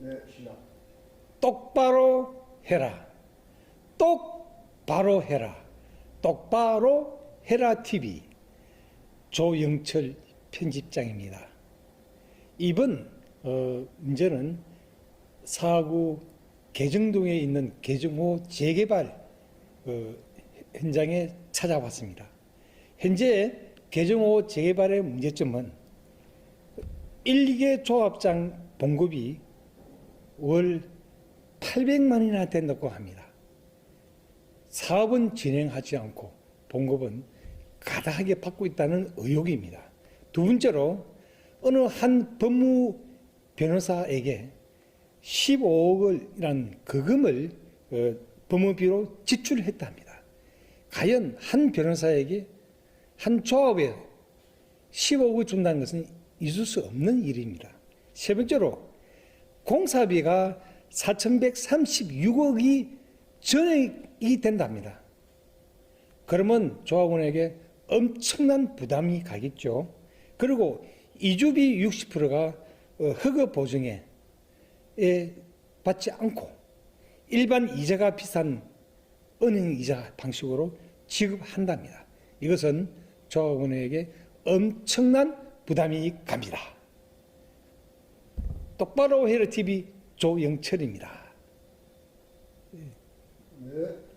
네. 똑바로 해라. 똑바로 해라. 똑바로 해라 TV 조영철 편집장입니다. 이번 어, 문제는 사구 개정동에 있는 개정호 재개발 어, 현장에 찾아왔습니다. 현재 개정호 재개발의 문제점은 1, 2개 조합장 봉급이 월 800만 원이나 된다고 합니다. 사업은 진행하지 않고 봉급은 가다하게 받고 있다는 의혹입니다. 두 번째로 어느 한 법무 변호사에게 15억이라는 거금을 어, 법무비로 지출했답니다. 과연 한 변호사에게 한 조합에 15억을 준다는 것은 있을 수 없는 일입니다. 세 번째로 공사비가 4,136억이 전액이 된답니다. 그러면 조합원에게 엄청난 부담이 가겠죠. 그리고 이주비 60%가 어, 허가 보증에 에 받지 않고 일반 이자가 비싼 은행 이자 방식으로 지급한답니다. 이것은 조합원에게 엄청난 부담이 갑니다. 똑바로 헤르 TV 조영철입니다. 네.